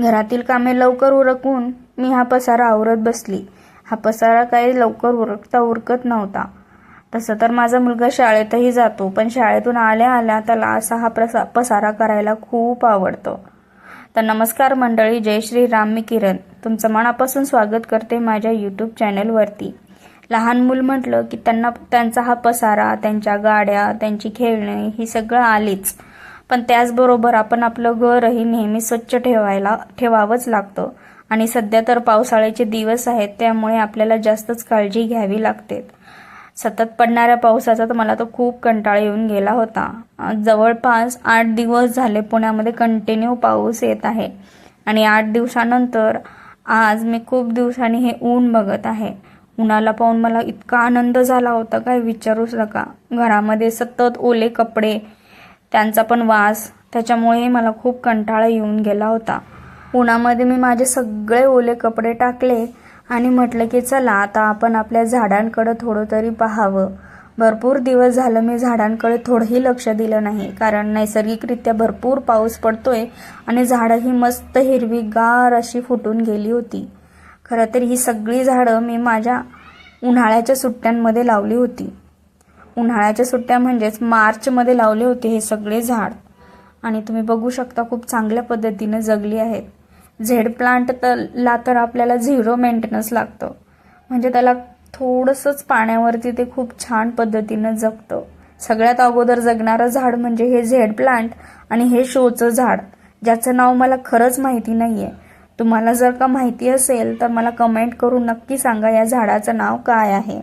घरातील कामे लवकर उरकून मी हा पसारा आवरत बसली. हा पसारा काही लवकर उरकता उरकत नव्हता. तसं तर माझा मुलगा शाळेतही जातो पण शाळेतून आल्या आल्या त्याला असा हा प्रसा पसारा करायला खूप आवडतो. तर नमस्कार मंडळी जय श्री राम मी किरण. तुमचं मनापासून स्वागत करते माझ्या यूट्यूब चॅनलवरती. लहान मूल म्हटलं की त्यांना त्यांचा हा पसारा त्यांच्या गाड्या त्यांची खेळणे ही सगळं आलीच. पण त्याचबरोबर आपण आपलं घरही नेहमी स्वच्छ ठेवायला ठेवावंच लागतं. आणि सध्या तर पावसाळ्याचे दिवस आहेत त्यामुळे आपल्याला जास्तच काळजी घ्यावी लागते. सतत पडणाऱ्या पावसाचा तर मला तो खूप कंटाळा येऊन गेला होता. जवळपास आठ दिवस झाले पुण्यामध्ये कंटिन्यू पाऊस येत आहे. आणि आठ दिवसानंतर आज मी खूप दिवसांनी हे ऊन बघत आहे. उन्हाला पाहून मला इतका आनंद झाला होता काय विचारूच नका. घरामध्ये सतत ओले कपडे त्यांचा पण वास. त्याच्यामुळे मला खूप कंटाळा येऊन गेला होता. उन्हामध्ये मी माझे सगळे ओले कपडे टाकले आणि म्हटलं की चला आता आपण आपल्या झाडांकडं थोडं तरी पाहावं. भरपूर दिवस झालं मी झाडांकडे थोडंही लक्ष दिलं नाही कारण नैसर्गिकरित्या भरपूर पाऊस पडतोय आणि झाडं ही मस्त हिरवीगार अशी फुटून गेली होती. खरं तर ही सगळी झाडं मी माझ्या उन्हाळ्याच्या सुट्ट्यांमध्ये लावली होती. उन्हाळ्याच्या सुट्ट्या म्हणजेच मार्चमध्ये लावले होते हे सगळे झाड. आणि तुम्ही बघू शकता खूप चांगल्या पद्धतीनं जगली आहेत. झेड प्लांट तर ला तर आपल्याला झिरो मेंटेनन्स लागतं. म्हणजे त्याला थोडंसंच पाण्यावरती ते खूप छान पद्धतीनं जगतं. सगळ्यात अगोदर जगणारं झाड म्हणजे हे झेड प्लांट आणि हे शोचं झाड. ज्याचं नाव मला खरंच माहिती नाही आहे तुम्हाला जर का माहिती असेल तर मला कमेंट करून नक्की सांगा या झाडाचं नाव काय आहे.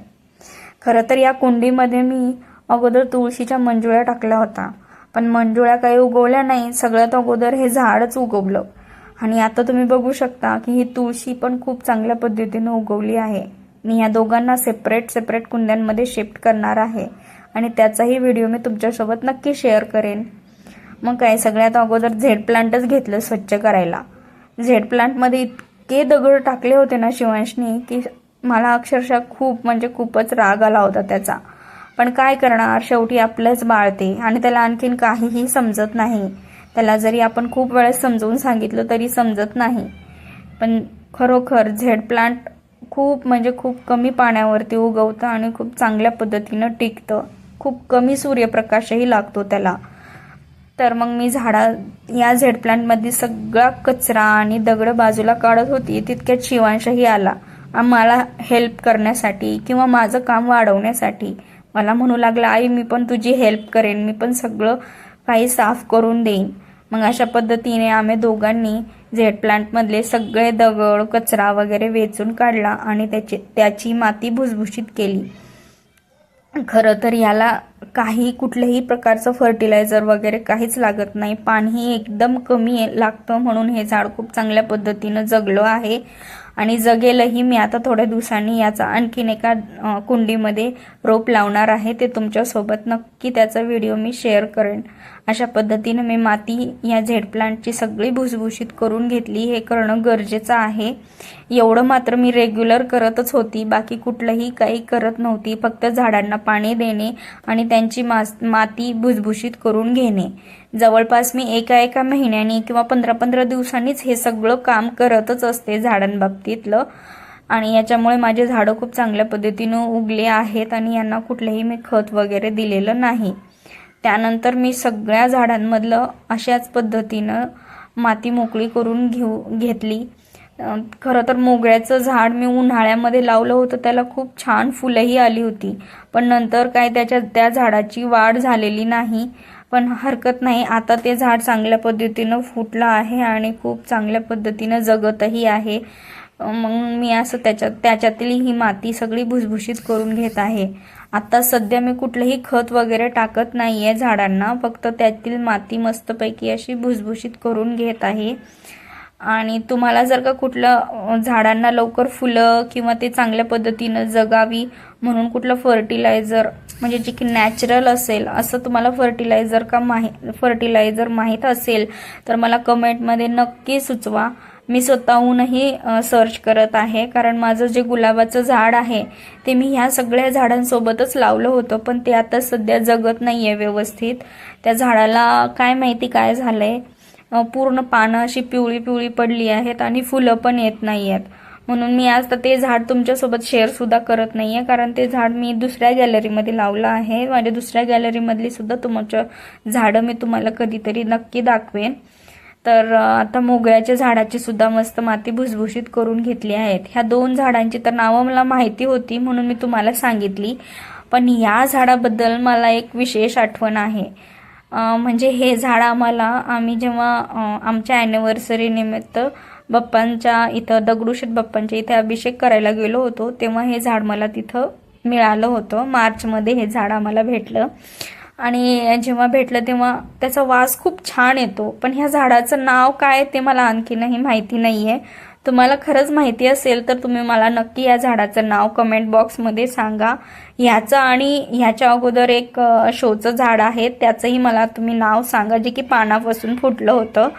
खरं तर या कुंडीमध्ये मी अगोदर तुळशीच्या मंजुळ्या टाकल्या होता पण मंजुळ्या काही उगवल्या नाही सगळ्यात अगोदर हे झाडच उगवलं. आणि आता तुम्ही बघू शकता की ही तुळशी पण खूप चांगल्या पद्धतीनं उगवली आहे. मी या दोघांना सेपरेट सेपरेट कुंड्यांमध्ये शिफ्ट करणार आहे. आणि त्याचाही व्हिडिओ मी तुमच्यासोबत नक्की शेअर करेन. मग काय सगळ्यात अगोदर झेड प्लांटच घेतलं स्वच्छ करायला. झेड प्लांटमध्ये इतके दगड टाकले होते ना शिवांशनी की मला अक्षरशः खूप म्हणजे खूपच राग आला होता त्याचा. पण काय करणार? शेवटी आपलंच बाळते आणि त्याला आणखीन काहीही समजत नाही. त्याला जरी आपण खूप वेळेस समजवून सांगितलं तरी समजत नाही. पण खरोखर झेड प्लांट खूप म्हणजे खूप कमी पाण्यावरती उगवतं आणि खूप चांगल्या पद्धतीनं टिकतं. खूप कमी सूर्यप्रकाशही लागतो त्याला. तर मग मी झाडा या झेड प्लांटमध्ये सगळा कचरा आणि दगड बाजूला काढत होती. तितक्यात शिवांशही आला. मला हेल्प करण्यासाठी किंवा माझं काम वाढवण्यासाठी. मला म्हणू लागला आई मी पण तुझी हेल्प करेन. मी पण सगळं काही साफ करून देईन. मग अशा पद्धतीने आम्ही दोघांनी झेड प्लांटमधले सगळे दगड कचरा वगैरे वेचून काढला आणि त्याची त्याची माती भुसभुशीत केली. खरं तर याला काही कुठल्याही प्रकारचं फर्टिलायझर वगैरे काहीच लागत नाही. पाणी एकदम कमी लागतं म्हणून हे झाड खूप चांगल्या पद्धतीनं जगलं आहे. आणि जगेलही मी आता थोड्या दिवसांनी याचा आणखीन एका कुंडीमध्ये रोप लावणार आहे ते तुमच्यासोबत नक्की त्याचा व्हिडिओ मी शेअर करेन. अशा पद्धतीनं मी माती या झेड प्लांटची सगळी भुसभुशीत करून घेतली. हे करणं गरजेचं आहे. एवढं मात्र मी रेग्युलर करतच होती. बाकी कुठलंही काही करत नव्हती. फक्त झाडांना पाणी देणे आणि त्यांची मास माती भुसभुशीत करून घेणे. जवळपास मी एका एका महिन्यानी किंवा पंधरा पंधरा दिवसांनीच हे सगळं काम करतच असते झाडांबाबतीतलं. आणि याच्यामुळे माझे झाडं खूप चांगल्या पद्धतीनं उगले आहेत आणि यांना कुठलेही मी खत वगैरे दिलेलं नाही. त्यानंतर मी सगळ्या झाडांमधलं अशाच पद्धतीनं माती मोकळी करून घेऊ घेतली. खरं तर मोगऱ्याचं झाड मी उन्हाळ्यामध्ये लावलं होतं त्याला खूप छान फुलंही आली होती. पण नंतर काय त्याच्या त्या झाडाची वाढ झालेली नाही. पण हरकत नाही आता ते झाड चांगल्या पद्धतीनं फुटलं आहे आणि खूप चांगल्या पद्धतीनं जगतही आहे. मग मी असं त्याच्यात त्याच्यातली ही माती सगळी भुसभुशीत करून घेत आहे. आता सध्या मी कुठलंही खत वगैरे टाकत नाही आहे झाडांना फक्त त्यातील माती मस्तपैकी अशी भुसभुशीत करून घेत आहे. आणि तुम्हाला जर का कुठलं झाडांना लवकर फुलं किंवा ते चांगल्या पद्धतीनं जगावी म्हणून कुठलं फर्टिलायझर म्हणजे जे की नॅचरल असेल असं तुम्हाला फर्टिलायझर का माहि फर्टिलायझर माहीत असेल तर मला कमेंटमध्ये नक्की सुचवा. मी स्वतःहूनही सर्च करत आहे. कारण माझं जे गुलाबाचं झाड आहे ते मी ह्या सगळ्या झाडांसोबतच लावलं होतं. पण ते आता सध्या जगत नाही आहे व्यवस्थित. त्या झाडाला काय माहिती काय झालं आहे पूर्ण पानं अशी पिवळी पिवळी पडली आहेत आणि फुलं पण येत नाही आहेत म्हणून मी आज तर ते झाड तुमच्यासोबत शेअरसुद्धा करत नाही आहे कारण ते झाड मी दुसऱ्या गॅलरीमध्ये लावलं आहे. माझ्या दुसऱ्या गॅलरीमधली सुद्धा तुमच्या झाडं मी तुम्हाला कधीतरी नक्की दाखवेन. तर आता मोगऱ्याच्या झाडाची सुद्धा मस्त माती भुसभुशीत करून घेतली आहेत. ह्या दोन झाडांची तर नावं मला माहिती होती म्हणून मी तुम्हाला सांगितली. पण या झाडाबद्दल मला एक विशेष आठवण आहे. म्हणजे हे झाड आम्हाला आम्ही जेव्हा आमच्या ॲनिव्हर्सरी निमित्त बाप्पांच्या इथं दगडूशेठ बाप्पांच्या इथे अभिषेक करायला गेलो होतो तेव्हा हे झाड मला तिथं मिळालं होतं. मार्चमध्ये हे झाड आम्हाला भेटलं. आणि जेव्हा भेटलं तेव्हा त्याचा वास खूप छान येतो. पण ह्या झाडाचं नाव काय ते मला आणखीनही माहिती नाही आहे तुम्हाला खरंच माहिती असेल तर तुम्ही मला नक्की या झाडाचं नाव कमेंट बॉक्समध्ये सांगा. ह्याचं आणि ह्याच्या अगोदर एक शोचं झाड आहे. त्याचंही मला तुम्ही नाव सांगा जे की पानापासून फुटलं होतं.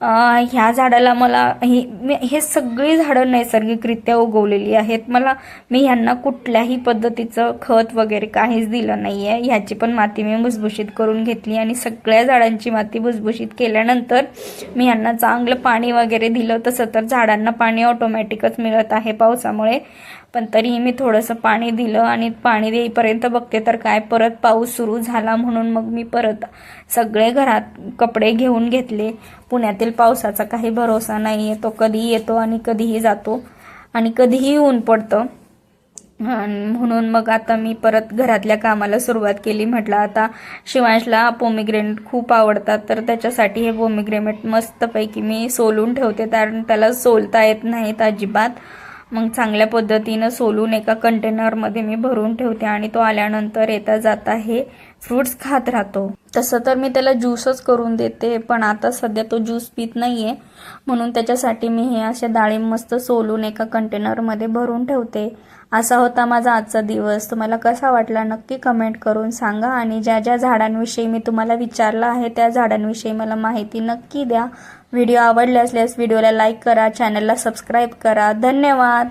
ह्या झाडाला मला हे मी- हे सगळी झाडं नैसर्गिकरित्या उगवलेली आहेत. मला मी ह्यांना कुठल्याही पद्धतीचं खत वगैरे काहीच दिलं नाही आहे ह्याची पण माती मी भुसभुशीत करून घेतली आणि सगळ्या झाडांची माती भुसभुशीत केल्यानंतर मी ह्यांना चांगलं पाणी वगैरे दिलं. तसं तर झाडांना पाणी ऑटोमॅटिकच मिळत आहे पावसामुळे. पण तरीही मी थोडंसं पाणी दिलं आणि पाणी देईपर्यंत बघते तर काय परत पाऊस सुरू झाला म्हणून मग मी परत सगळे घरात कपडे घेऊन घेतले. पुण्यातील पावसाचा काही भरोसा नाही आहे तो कधीही येतो आणि कधीही जातो आणि कधीही ऊन पडतं. म्हणून मग आता मी परत घरातल्या कामाला सुरुवात केली. म्हटलं आता शिवांशला पोमिग्रेनेट खूप आवडतात तर त्याच्यासाठी हे पोमिग्रेनेट मस्तपैकी मी सोलून ठेवते. कारण त्याला सोलता येत नाहीत अजिबात. मग चांगल्या पद्धतीनं सोलून एका कंटेनरमध्ये मी भरून ठेवते आणि तो आल्यानंतर येता जाता हे फ्रुट्स खात राहतो. तसं तर मी त्याला ज्यूसच करून देते पण आता सध्या तो ज्यूस पित नाही आहे म्हणून त्याच्यासाठी मी हे असे डाळिंब मस्त सोलून एका कंटेनरमध्ये भरून ठेवते. असा होता माझा आजचा दिवस. तुम्हाला कसा वाटला नक्की कमेंट करून सांगा आणि ज्या ज्या झाडांविषयी मी तुम्हाला विचारलं आहे त्या झाडांविषयी मला माहिती नक्की द्या. व्हिडिओ आवडले असल्यास व्हिडिओला लाईक करा चॅनलला सबस्क्राईब करा. धन्यवाद!